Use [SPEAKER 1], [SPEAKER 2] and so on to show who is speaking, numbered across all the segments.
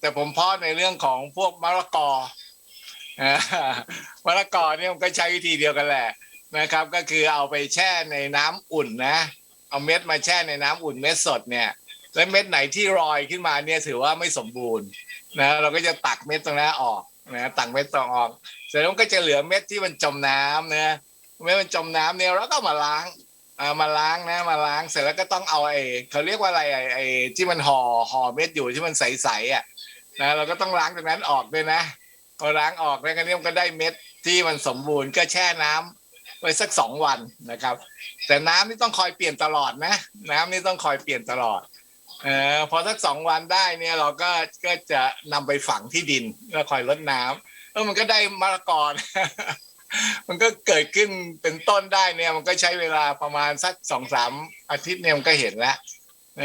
[SPEAKER 1] แต่ผมเพาะในเรื่องของพวกมะละกอมะละกอเนี่ยมันก็ใช้วิธีเดียวกันแหละนะครับ ก็คือเอาไปแช่ในน้ำอุ่นนะเอาเม็ดมาแช่ในน้ำอุ่นเม็ดสดเนี่ย แล้วเม็ดไหนที่ลอยขึ้นมาเนี่ยถือว่าไม่สมบูรณ์นะเราก็จะตักเม็ดตรงนั้นออกนะตักเม็ดตรงออกเสร็จแล้วก็จะเหลือเม็ดที่มันจมน้ำนะเม็ดมันจมน้ำเนี่ยเราก็มาล้าง อามาล้างนะมาล้างเสร็จแล้วก็ต้องเอาไอ้เขาเรียกว่าอะไรไอ้ไอ้ที่มันห่อห่อเม็ดอยู่ที่มันใสๆอะนะเราก็ต้องล้างตรงนั้นออกด้วยนะพอล้างออกแล้วก็เนี่ยมันก็ได้เม็ดที่มันสมบูรณ์ก็แช่น้ำไว้สักสองวันนะครับ แต่น้ำนี่ต้องคอยเปลี่ยนตลอดนะ น้ำนี่ต้องคอยเปลี่ยนตลอดเออพอสักสองวันได้เนี่ยเราก็ก็จะนำไปฝังที่ดินแล้วคอยรดน้ำเออมันก็ได้มะละกอ มันก็เกิดขึ้นเป็นต้นได้เนี่ย มันก็ใช้เวลาประมาณสักสองสามอาทิตย์เนี่ยมันก็เห็นแล้ว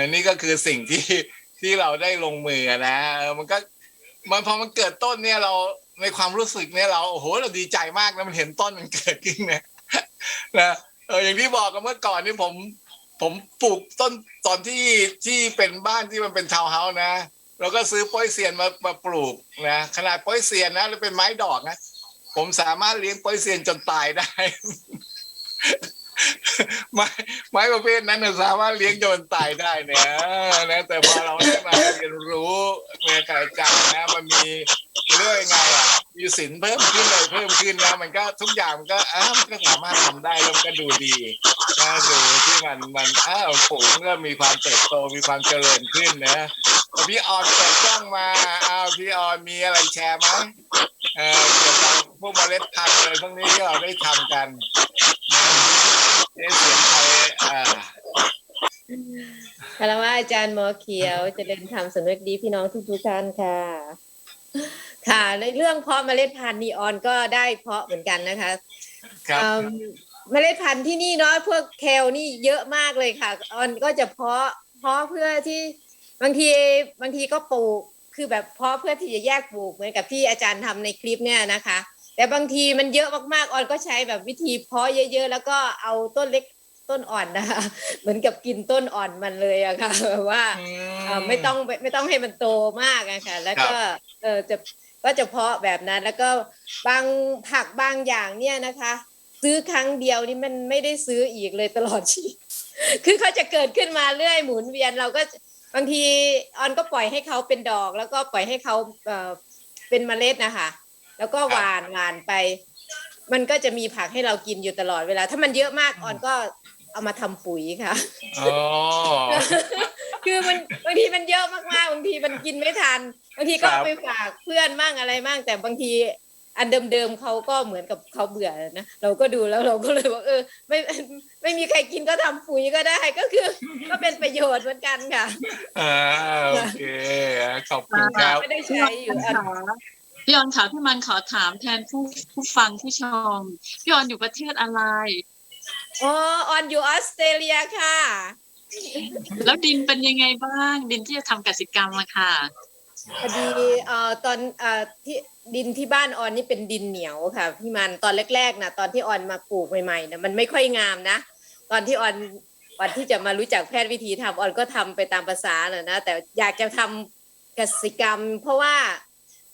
[SPEAKER 1] นี่ก็คือสิ่งที่ที่เราได้ลงมือนะมันก็มันพอมันเกิดต้นเนี่ยเราในความรู้สึกเนี่ยเราโอ้โหเราดีใจมากนะมันเห็นต้นมันเกิดขึ้นเนี่ยนะเอออย่างที่บอกกันเมื่อก่อนนี่ผม ผมปลูกต้นตอนที่ที่เป็นบ้านที่มันเป็นทาวน์เฮาส์นะเราก็ซื้อป้อยเซียนมามาปลูกนะขนาดป้อยเซียนนะแล้วเป็นไม้ดอกนะ ผมสามารถเลี้ยงป้อยเซียนจนตายได้ ไม้ไม้ประเภทนั้นสามารถเลี้ยงจนตายได้เนี่ยนะแต่พอเราได้มาเรียนรู้เมื่อการอาจารย์นะ มันมีเรื่องยังไงอะมีสินเพิ่มขึ้นเลยเพิ่มขึ้นนะมันก็ทุกอย่างมันก็อ้าวมันก็สามารถทำได้แล้วมันก็ดูดีนะดูที่มันมันอ้าวฝูงก็มีความเติบโตมีความเจริญขึ้นนะพี่ออนเปิดกล้องมาอ้าวพี่ออนมีอะไรแชร์ไหม เออเกี่ยวกับพวกเมล็ดพันธุ์อะไรพวกนี้ที่เราได้ทำกันนะเอ๊ะเสียงใครอ่า
[SPEAKER 2] คารวะอาจารย์หมอเขียวเจริญธรรมสำนึกดีพี่น้องทุกทุกๆท่านค่ะ ค่ะ ในเรื่องเพาะเมล็ดพันธุ์นีออนก็ได้เพาะเหมือนกันนะคะ
[SPEAKER 1] ครับ
[SPEAKER 2] เอิ่มเมล็ดพันธุ์ที่นี่เนาะพวกเคลนี่เยอะมากเลยค่ะออนก็จะเพาะเพาะเพื่อที่บางทีบางทีก็ปลูก คือแบบเพาะเพื่อที่จะแยกปลูกเหมือนกับที่อาจารย์ทำในคลิปเนี่ยนะคะ แต่บางทีมันเยอะมากๆออนก็ใช้แบบวิธีเพาะเยอะ ๆ แล้วก็เอาต้นเล็กต้นอ่อนนะคะเหมือนกับกินต้นอ่อนมันเลยอะค่ะแบบว่าเอ่อไม่ต้องไม่ไม่ต้องให้มันโตมากอะค่ะ แล้วก็เออจะก็จะเพาะแบบนั้น แล้วก็บางผักบางอย่างเนี่ยนะคะ ซื้อครั้งเดียวนี่มันไม่ได้ซื้ออีกเลยตลอดชีวิตคือเขาจะเกิดขึ้นมาเรื่อยหมุนเวียนเราก็ บางทีออนก็ปล่อยให้เขาเป็นดอก แล้วก็ปล่อยให้เขาเอ่อเป็นเมล็ดนะคะแล้วก็หวานหวานไป มันก็จะมีผักให้เรากินอยู่ตลอดเวลา ถ้ามันเยอะมากออนก็เอามาทำปุ๋ยค่ะ
[SPEAKER 1] อ๋อ
[SPEAKER 2] คือมันบางทีมันเยอะมากๆบางทีมันกินไม่ทันบางทีก็
[SPEAKER 1] ครับ
[SPEAKER 2] เอาไปฝากเพื่อนมั่งอะไรมั่งแต่บางที อันเดิมๆเขาก็เหมือนกับเขาเบื่อนะเราก็ดูแล้วเราก็เลยบอกเออ ไม่ไม่มีใครกินก็ทำปุ๋ยก็ได้ก็คือ ก็เป็นประโยชน์เหมือนกันค่ะ
[SPEAKER 1] อ่าโอเคขอบคุณครับ
[SPEAKER 2] ไม่ได้ใช้อยู่อัน
[SPEAKER 3] พี่ออนค่ะพี่มันขอถามแทนผู้ผู้ฟังผู้ชมพี่ออนอยู่ประเทศอะไร
[SPEAKER 2] อ๋อออนอยู่ออสเตรเลียค่ะ
[SPEAKER 3] แล้วดินเป็นยังไงบ้าง ดินที่จะทำกสิกรรมอะค่ะ
[SPEAKER 2] พอดีเอ่อตอนเอ่อที่ ดินที่บ้านออนนี่เป็นดินเหนียวค่ะพี่มันตอนแรกๆนะตอนที่ออนมาปลูกใหม่ๆนะมันไม่ค่อยงามนะ ตอนที่ออนวันที่จะมารู้จักแพทย์วิธีทำออนก็ทำไปตามภาษาแหละนะแต่อยากจะทำกสิกรรม เพราะว่า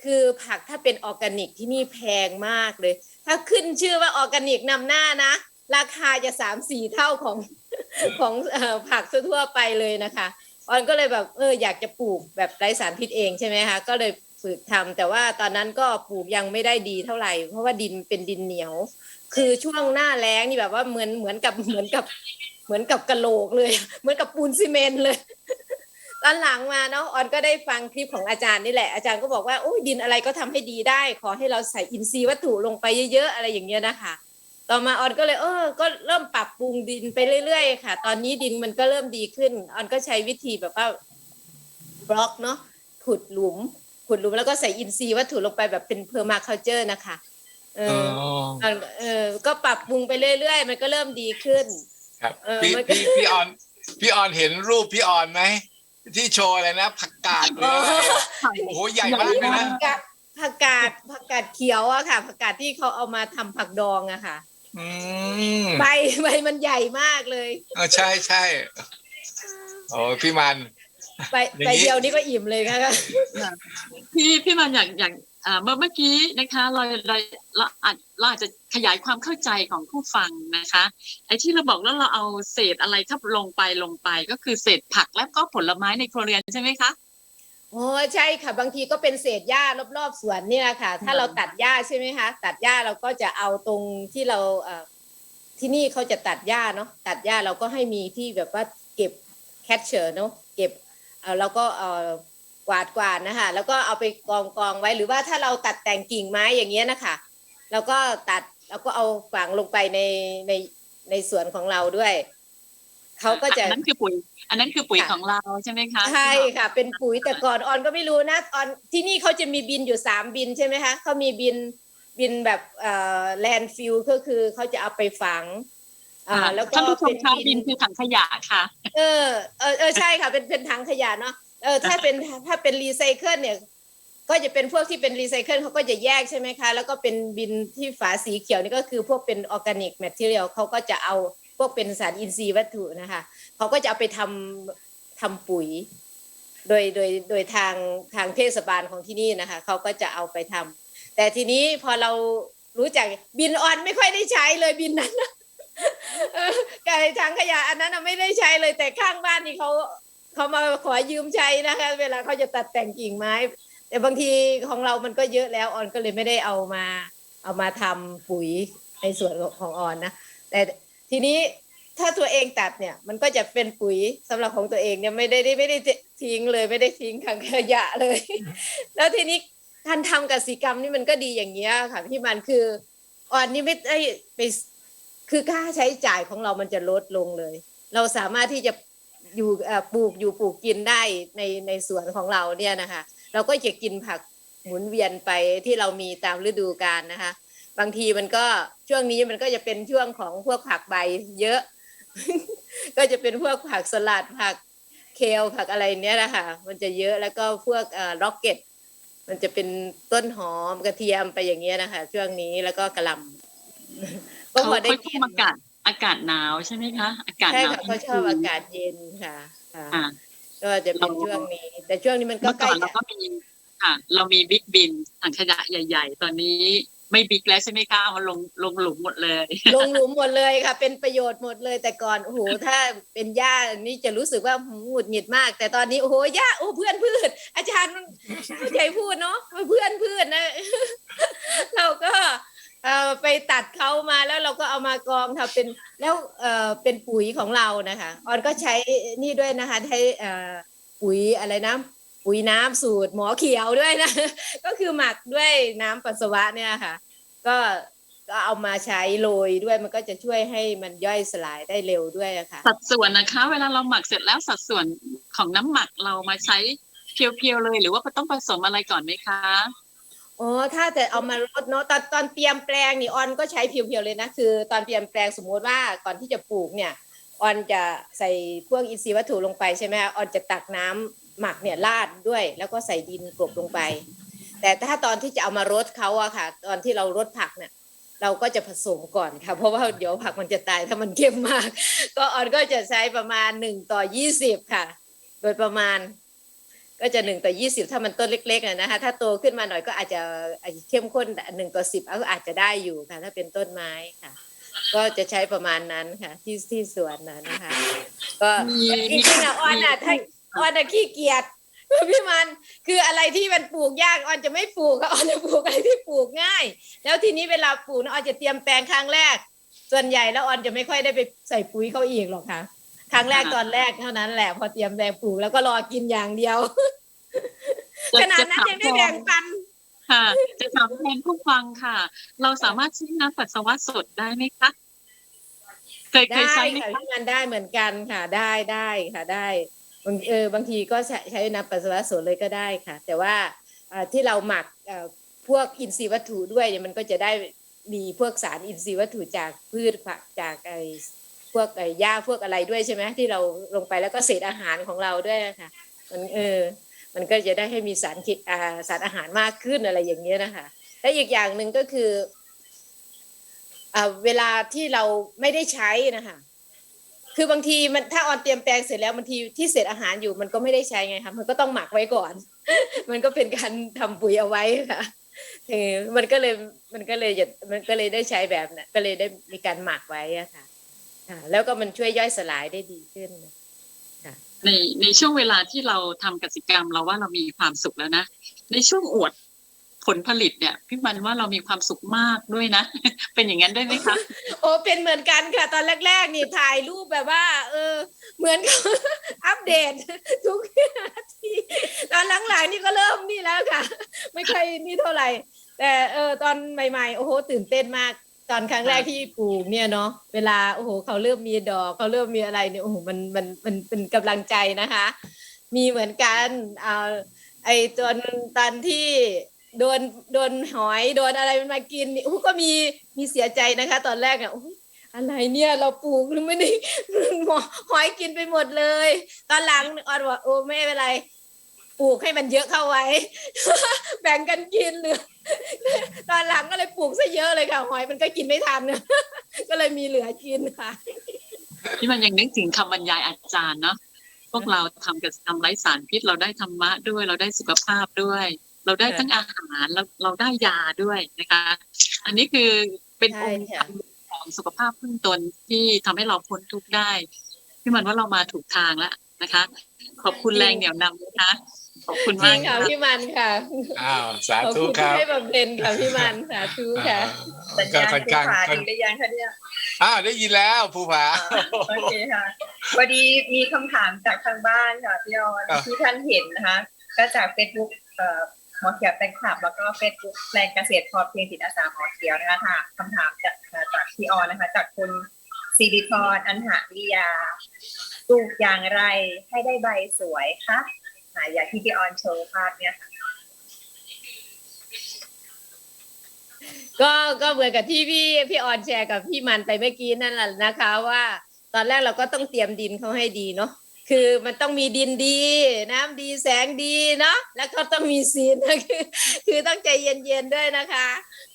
[SPEAKER 2] คือผักถ้าเป็นออร์แกนิกที่นี่แพงมากเลย ถ้าขึ้นชื่อว่าออร์แกนิกนำหน้านะ ราคาจะสามสี่เท่าของของผักทั่วไปเลยนะคะออนก็เลยแบบเอออยากจะปลูกแบบไร้สารพิษเองใช่ไหมคะก็เลย ฝึกทำแต่ว่าตอนนั้นก็ปลูกยังไม่ได้ดีเท่าไหร่ เพราะว่าดินเป็นดินเหนียว คือช่วงหน้าแล้งนี่แบบว่าเหมือนเหมือนกับเหมือนกับเหมือนกับกะโหลกเลย เหมือนกับปูนซีเมนต์เลยตอนหลังมาเนาะออนก็ได้ฟังคลิปของอาจารย์นี่แหละ อาจารย์ก็บอกว่าโอ้ยดินอะไรก็ทำให้ดีได้ ขอให้เราใส่อินทรีย์วัตถุลงไปเยอะๆอะไรอย่างเงี้ยนะคะ ต่อมาออนก็เลยเออ ก็เริ่มปรับปรุงดินไปเรื่อยๆค่ะ ตอนนี้ดินมันก็เริ่มดีขึ้นออนก็ใช้วิธีแบบว่าบล็อกเนาะขุดหลุม ขุดหลุมแล้วก็ใส่อินทรีย์วัตถุลงไปแบบเป็นเพอร์มาคัลเจอร์นะคะเอ
[SPEAKER 1] อ๋
[SPEAKER 2] อ
[SPEAKER 1] อ
[SPEAKER 2] ออนเออ ก็ปรับปรุงไปเรื่อยๆ มันก็เริ่มดีขึ้น
[SPEAKER 1] ครับ
[SPEAKER 2] เออ
[SPEAKER 1] พี่
[SPEAKER 2] มันก็
[SPEAKER 1] พี่พี่ออนพี่ออนเห็นรูปพี่ออนไหมที่โชว์อะไรนะผักกาดหรืออะไรอะโอ้โหใหญ่มากเลยนะ
[SPEAKER 2] ผักกาดผักกาดผักกาดเขียวอะค่ะผักกาดที่เขาเอามาทำผักดองอะค่ะ
[SPEAKER 1] อืม
[SPEAKER 2] ใบใบมันใหญ่มากเลย
[SPEAKER 1] เออใช่ใช่โอ้พี่มัน
[SPEAKER 2] ไป
[SPEAKER 1] อย่างนี้
[SPEAKER 2] ไปเดียวนี้ก็อิ่มเลยค่ะ
[SPEAKER 3] พี่พี่มันอยากอยากอ่าเมื่อเมื่อกี้นะคะเราเราเราอาจเราอาจจะขยายความเข้าใจของผู้ฟังนะคะ ไอ้ที่เราบอกแล้วเราเอาเศษอะไรทับลงไปลงไป ก็คือเศษผักและก็ผลไม้ในครัวเรือนใช่ไหมคะ
[SPEAKER 2] โอ้ใช่ค่ะบางทีก็เป็นเศษหญ้ารอบๆสวนเนี่ยค่ะ ถ้าเราตัดหญ้าใช่ไหมคะตัดหญ้าเราก็จะเอาตรงที่เราเอ่อที่นี่เขาจะตัดหญ้าเนาะตัดหญ้าเราก็ให้มีที่แบบว่าเก็บแคชเชอร์เนาะเก็บ เออแล้วก็เออกวาดกวาดนะคะแล้วก็เอาไปกองกองไว้หรือว่าถ้าเราตัดแต่งกิ่งไม้อย่างเงี้ยนะคะแล้วก็ตัดแล้วก็เอาฝังลงไปในในในสวนของเราด้วยเขาก็จะ
[SPEAKER 3] อันนั้นคือปุ๋ย อันนั้นคือปุ๋ย
[SPEAKER 2] ค่ะ
[SPEAKER 3] ของเราใช่ไหมคะ
[SPEAKER 2] ใช่ค่ะ เป็นปุ๋ยแต่ก่อนออนก็ไม่รู้นะออนที่นี่เขาจะมีบินอยู่สามบินใช่ไหมคะเขามีบินบินแบบเอ่อแลนฟิลก็คือเขาจะเอาไปฝัง อ่า
[SPEAKER 3] ค่ะ
[SPEAKER 2] แล้วก็
[SPEAKER 3] ท่านผู้ชมคะ
[SPEAKER 2] เป็
[SPEAKER 3] ดินคือถังขยะค่ะ
[SPEAKER 2] เออเออเออใช่ค่ะ เป็นเป็นถังขยะเนาะเออถ้าเป็นถ้าเป็นรีไซเคิลเนี่ย ก็จะเป็นพวกที่เป็นรีไซเคิลเขาก็จะแยกใช่ไหมคะ แล้วก็เป็นบินที่ฝาสีเขียวนี่ก็คือพวกเป็นออร์แกนิกแมทเทียลเขาก็จะเอาพวกเป็นสารอินทรีย์วัตถุนะคะเขาก็จะเอาไปทำทำปุ๋ย โดยโดยโดยทางทางเทศบาลของที่นี่นะคะเขาก็จะเอาไปทำแต่ทีนี้พอเรารู้จักบินออนไม่ค่อยได้ใช้เลยบินนั้นนะเออ ไก่ถังขยะอันนั้นไม่ได้ใช้เลยแต่ข้างบ้านนี่เขาเขามาขอยืมใช้นะคะ เวลาเขาจะตัดแต่งกิ่งไม้ แต่บางทีของเรามันก็เยอะแล้วออนก็เลยไม่ได้เอามา เอามาทำปุ๋ยในส่วนของออนนะ แต่ทีนี้ถ้าตัวเองตัดเนี่ยมันก็จะเป็นปุ๋ยสำหรับของตัวเองเนี่ยไม่ได้ไม่ได้ทิ้งเลยไม่ได้ทิ้งถังขยะเลย แล้วทีนี้การทำกสิกรรมนี่มันก็ดีอย่างเงี้ยค่ะพี่มันคือออนนี่ไม่ได้ไป คือค่าใช้จ่ายของเรามันจะลดลงเลย เราสามารถที่จะอยู่ปลูกอยู่ปลูกกินได้ในในสวนของเราเนี่ยนะคะ เราก็จะกินผักหมุนเวียนไปที่เรามีตามฤดูกาลนะคะ บางทีมันก็ช่วงนี้มันก็จะเป็นช่วงของพวกผักใบเยอะ ก็จะเป็นพวกผักสลัดผักเคลผักอะไรเนี้ยนะคะมันจะเยอะแล้วก็พวกเอ่อร็อกเก็ตมันจะเป็นต้นหอมกระเทียมไปอย่างเงี้ยนะคะ ช่วงนี้แล้วก็กระลำ ก็
[SPEAKER 3] เขา
[SPEAKER 2] พอได้
[SPEAKER 3] เขาช
[SPEAKER 2] กิ
[SPEAKER 3] อนบอากาศอากาศหนาวใช่ไหมคะ อากาศ
[SPEAKER 2] ใช่
[SPEAKER 3] หนาว
[SPEAKER 2] ค่ะเขาชอบอากาศเย็นค่ะค่ะ
[SPEAKER 3] อ่า
[SPEAKER 2] ก็จะเป็นช่วงนี้ แต่ช่วงนี้มันก็
[SPEAKER 3] เมื่อ
[SPEAKER 2] ใก
[SPEAKER 3] ก่
[SPEAKER 2] ล้
[SPEAKER 3] อนเรา
[SPEAKER 2] จะ
[SPEAKER 3] ก็มีค่ะ เรามีบิ๊กบินถังขยะใหญ่ ๆ ตอนนี้ไม่บิ๊กแล้วใช่ไหมคะเอามาลงลงหลุมหมดเลย
[SPEAKER 2] ลงหลุมหมดเลยค่ะ เป็นประโยชน์หมดเลย แต่ก่อนโอ้โหถ้าเป็นหญ้านี่จะรู้สึกว่าหืมหงุดหงิดมาก แต่ตอนนี้โอ้โหหญ้าโอ้เพื่อนพืชอาจารย์เข้าใจพูดเนาะเพื่อนพืชนะเราก็ เอ่อไปตัดเขามาแล้วเราก็เอามากองทำเป็นแล้วเอ่อเป็นปุ๋ยของเรานะคะออนก็ใช้นี่ด้วยนะคะใช้เอ่อปุ๋ยอะไรนะปุ๋ยน้ำสูตรหมอเขียวด้วยนะ ก็คือหมักด้วยน้ำปัสสาวะเนี่ยค่ะ ก็ก็เอามาใช้โรยด้วยมันก็จะช่วยให้มันย่อยสลายได้เร็วด้วยอะค่ะ
[SPEAKER 3] สัดส่วนนะคะ เวลาเราหมักเสร็จแล้วสัดส่วนของน้ำหมักเรามาใช้เพียวๆเลย หรือว่าต้องผสมอะไรก่อนไหมคะ
[SPEAKER 2] อ๋อถ้าจะเอามาลดเนาะตอนตอนเตรียมแปลงนี่ออนก็ใช้เพียวๆเลยนะคือ ตอนเตรียมแปลงสมมติว่าก่อนที่จะปลูกเนี่ยออนจะใส่พวกอินทรีย์วัตถุลงไปใช่ไหมออนจะตักน้ำหมักเนี่ยราดด้วย แล้วก็ใส่ดินกลบลงไป แต่ถ้าตอนที่จะเอามารดเขาอะค่ะ ตอนที่เรารดผักเนี่ยเราก็จะผสมก่อนค่ะ เพราะว่าเดี๋ยวผักมันจะตายถ้ามันเข้มมาก ก็ออนก็จะใช้ประมาณหนึ่งต่อยี่สิบค่ะ โดยประมาณ ก็จะหนึ่งต่อยี่สิบถ้ามันต้นเล็กๆอะนะคะถ้าโตขึ้นมาหน่อยก็อาจจะอาจจะเข้มข้นหนึ่งต่อสิบก็อาจจะได้อยู่ค่ะ ถ้าเป็นต้นไม้ค่ะ ก็จะใช้ประมาณนั้นค่ะ ที่ที่สวนนะนะคะ ก็
[SPEAKER 3] มี
[SPEAKER 2] จริงๆอะออนอะถ้าออนอะขี้เกียจพี่มันคืออะไรที่มันปลูกยากออนจะไม่ปลูกค่ะออนจะปลูกอะไรที่ปลูกง่าย แล้วทีนี้เวลาปลูกนะออนจะเตรียมแปลงครั้งแรก ส่วนใหญ่แล้วออนจะไม่ค่อยได้ไปใส่ปุ๋ยเขาอีกหรอกค่ะ ครั้งแรกตอนแรกเท่านั้นแหละ พอเตรียมแปลงปลูกแล้วก็รอกินอย่างเดียว
[SPEAKER 3] จะ
[SPEAKER 2] ขนาดนั้นยังได้แบ่งปัน
[SPEAKER 3] ค่ะ จะถามแทนผู้ฟังค่ะ เราสามารถใช้น้ำปัสสาวะสดได้ไหมคะเคยเค
[SPEAKER 2] ได้
[SPEAKER 3] ยใช้ไหม
[SPEAKER 2] ค่ะ
[SPEAKER 3] คะ
[SPEAKER 2] ที่มันได้เหมือนกันค่ะได้ได้ค่ะได้บางเออบางทีก็ใช้ใช้น้ำปัสสาวะสดเลยก็ได้ค่ะ แต่ว่าอ่าที่เราหมักเอ่อพวกอินทรีย์วัตถุด้วยเนี่ยมันก็จะได้มีพวกสารอินทรีย์วัตถุจากพืชผักจากไอ้ พวกไอ้หญ้าพวกอะไรด้วยใช่ไหมที่เราลงไปแล้วก็เศษอาหารของเราด้วยนะคะมันเออมันก็จะได้ให้มีสารคิอ่าสารอาหารมากขึ้นอะไรอย่างเงี้ยนะคะและอีกอย่างหนึ่งก็คืออ่าเวลาที่เราไม่ได้ใช้นะคะคือบางทีมันถ้าออนเตรียมแปลงเสร็จแล้วบางทีที่เศษอาหารอยู่มันก็ไม่ได้ใช้ไงคะมันก็ต้องหมักไว้ก่อน มันก็เป็นการทำปุ๋ยเอาไว้ค่ะมันก็เลยมันก็เลยมันก็เลยได้ใช้แบบนั้นก็เลยได้มีการหมักไว้อะค่ะ แล้วก็มันช่วยย่อยสลายได้ดีขึ้น
[SPEAKER 3] ในในช่วงเวลาที่เราทำกสิกรรมเราว่าเรามีความสุขแล้วนะในช่วงอวดผลผลิตเนี่ยพี่มันว่าเรามีความสุขมากด้วยนะ เป็นอย่างนั้นได้ไหมคะ
[SPEAKER 2] โอ้เป็นเหมือนกันค่ะ ตอนแรก ๆ นี่ถ่ายรูปแบบว่า เออ เหมือนกับอัปเดตทุกนาทีตอนหลังๆนี่ก็เริ่มนี่แล้วค่ะ ไม่ค่อยนี่เท่าไหร่ แต่เออตอนใหม่ ๆ โอ้โหตื่นเต้นมาก ตอนครั้งแรกที่ปลูกเนี่ยเนาะเวลาโอ้โหเขาเริ่มมีดอกเขาเริ่มมีอะไรเนี่ยโอ้โหมันมันมันเป็นกำลังใจนะคะ มีเหมือนกันเอาไอ้ตอนตอนที่โดนโดนหอยโดนอะไรมันมากินนี่โอ้โก็มีมีเสียใจนะคะ ตอนแรกอะโอ้ยอะไรเนี่ยเราปลูกหรือไม่ได้หอยกินไปหมดเลย ตอนหลังออนบอกโอ้ไม่เป็นไร ปลูกให้มันเยอะเข้าไว้ แบ่งกันกินเหลือตอนหลังก็เลยปลูกซะเยอะเลยค่ะ หอยมันก็กินไม่ทันก็เลยมีเหลือกินค่ะ
[SPEAKER 3] พี่มันยังนึกถึงคำบรรยายอาจารย์เนาะพวกเราทำกับทำไร้สารพิษ เราได้ธรรมะด้วย เราได้สุขภาพด้วย เราได้ทั้งอาหารแล้วเราได้ยาด้วยนะคะ อันนี้คือเป็นอ
[SPEAKER 2] ใช่
[SPEAKER 3] งค์
[SPEAKER 2] ค่ะ
[SPEAKER 3] ของสุขภาพพึ่งตนที่ทำให้เราพ้นทุกข์ได้พี่มันว่าเรามาถูกทางแล้วนะคะ ขอบคุณแรงเหนี่ยวนำนะคะ ขอบคุณ
[SPEAKER 2] จ
[SPEAKER 3] มา
[SPEAKER 2] ริ
[SPEAKER 3] ก
[SPEAKER 2] งค่ะ
[SPEAKER 3] ค่ะ
[SPEAKER 2] พี่มันค่ะ
[SPEAKER 1] อ้าวสา
[SPEAKER 2] ขอบ
[SPEAKER 1] ธุ
[SPEAKER 2] คุณ
[SPEAKER 1] ค
[SPEAKER 2] ที่
[SPEAKER 1] รับ
[SPEAKER 2] ให้บำเพ็ญค่ะพี่มันสาธุค่ะ
[SPEAKER 4] สัญ
[SPEAKER 1] ก็
[SPEAKER 4] ญาณ
[SPEAKER 1] ค่อน
[SPEAKER 4] ภู
[SPEAKER 1] ข้าง
[SPEAKER 4] ผา
[SPEAKER 1] ค่อน
[SPEAKER 4] ดีหรือยังคะเนี่ย
[SPEAKER 1] อ้าวได้ยินแล้วภูผา
[SPEAKER 4] โอเคค่ะพอดีมีคำถามจากทางบ้านค่ะพี่ออน
[SPEAKER 1] ครับ
[SPEAKER 4] ที่ท่านเห็นนะคะ ก็จากเฟซบุ๊กเอ่อหมอเขียวแฟนคลับ แล้วก็เฟซบุ๊กแปลงเกษตรพอเพียงจิตอาสาหมอเขียวนะคะค่ะคำถามจากจากพี่ออนนะคะ จากคุณสิริพรอันหาวิยาปลูกอย่างไรให้ได้ใบสวยคะ อ่าอย่างที่พี่ออนโชว์ภาพเนี่ยค่ะ
[SPEAKER 2] ก็ก็เหมือนกับที่พี่พี่ออนแชร์กับพี่มันไปเมื่อกี้นั่นแหละนะคะ ว่า ตอนแรกเราก็ต้องเตรียมดินเขาให้ดีเนาะคือมันต้องมีดินดี น้ำดีแสงดีเนาะแล้วก็ต้องมีซีนนะคือคือต้องใจเย็นๆด้วยนะคะ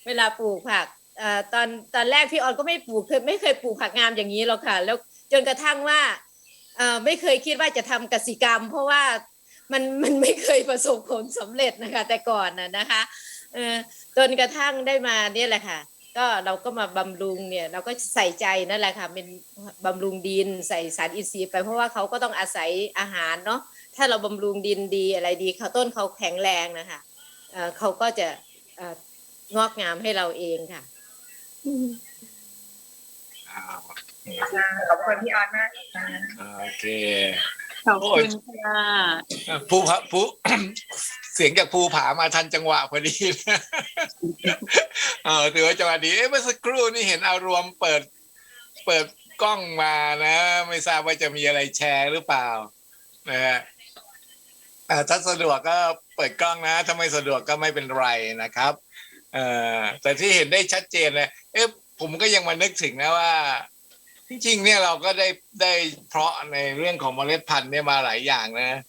[SPEAKER 2] เวลาปลูกผักอ่อตอนตอนแรกพี่ออนก็ไม่ปลูกเคยไม่เคยปลูกผักงามอย่างนี้หรอกค่ะ แล้วจนกระทั่งว่าอ่อไม่เคยคิดว่าจะทำกสิกรรม เพราะว่า มันมันไม่เคยประสบผลสำเร็จนะคะ แต่ก่อนน่ะนะคะเออจนกระทั่งได้มาเนี่ยแหละค่ะ ก็เราก็มาบำรุงเนี่ยเราก็ใส่ใจนั่นแหละค่ะเป็นบำรุงดินใส่สารอินทรีย์ไปเพราะว่าเขาก็ต้องอาศัยอาหารเนาะถ้าเราบำรุงดินดีอะไรดีเขาต้นเขาแข็งแรงนะคะเอ่อเขาก็จะเอ่องอกงามให้เราเองค่ะ
[SPEAKER 1] อ้าว
[SPEAKER 4] ขอบคุณพี่ออนมากค่ะ
[SPEAKER 1] โอเค
[SPEAKER 3] ขอบคุณค่ะ
[SPEAKER 1] ภูผาภูเสียงจากภูผามาทันจังหวะพอดีเออถือว่าจังหวะดีเอ๊ะเมื่อสักครู่นี่เห็นอารวมเปิด เปิดกล้องมานะ ไม่ทราบว่าจะมีอะไรแชร์หรือเปล่านะฮะถ้าสะดวกก็เปิดกล้องนะ ถ้าไม่สะดวกก็ไม่เป็นไรนะครับ เออแต่ที่เห็นได้ชัดเจนเลยเอ๊ะผมก็ยังมานึกถึงนะว่า จริงๆเนี่ยเราก็ได้ได้เพราะในเรื่องของเมล็ดพันธุ์เนี่ยมาหลายอย่างนะ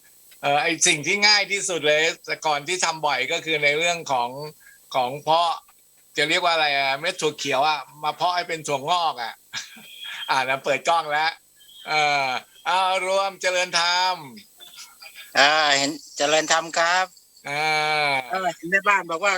[SPEAKER 1] เออไอสิ่งที่ง่ายที่สุดเลยแต่ก่อนที่ทำบ่อยก็คือในเรื่องของของเพาะจะเรียกว่าอะไรอะเม็ดถั่วเขียวอะมาเพาะให้เป็นถั่วงอกอะอ่านะเปิดกล้องแล้วเออเอารวมเจริญธรรม
[SPEAKER 5] อ่าเห็นเจริญธรรมครับ
[SPEAKER 1] อ่า
[SPEAKER 5] เออเห็นแม่บ้านบอกว่า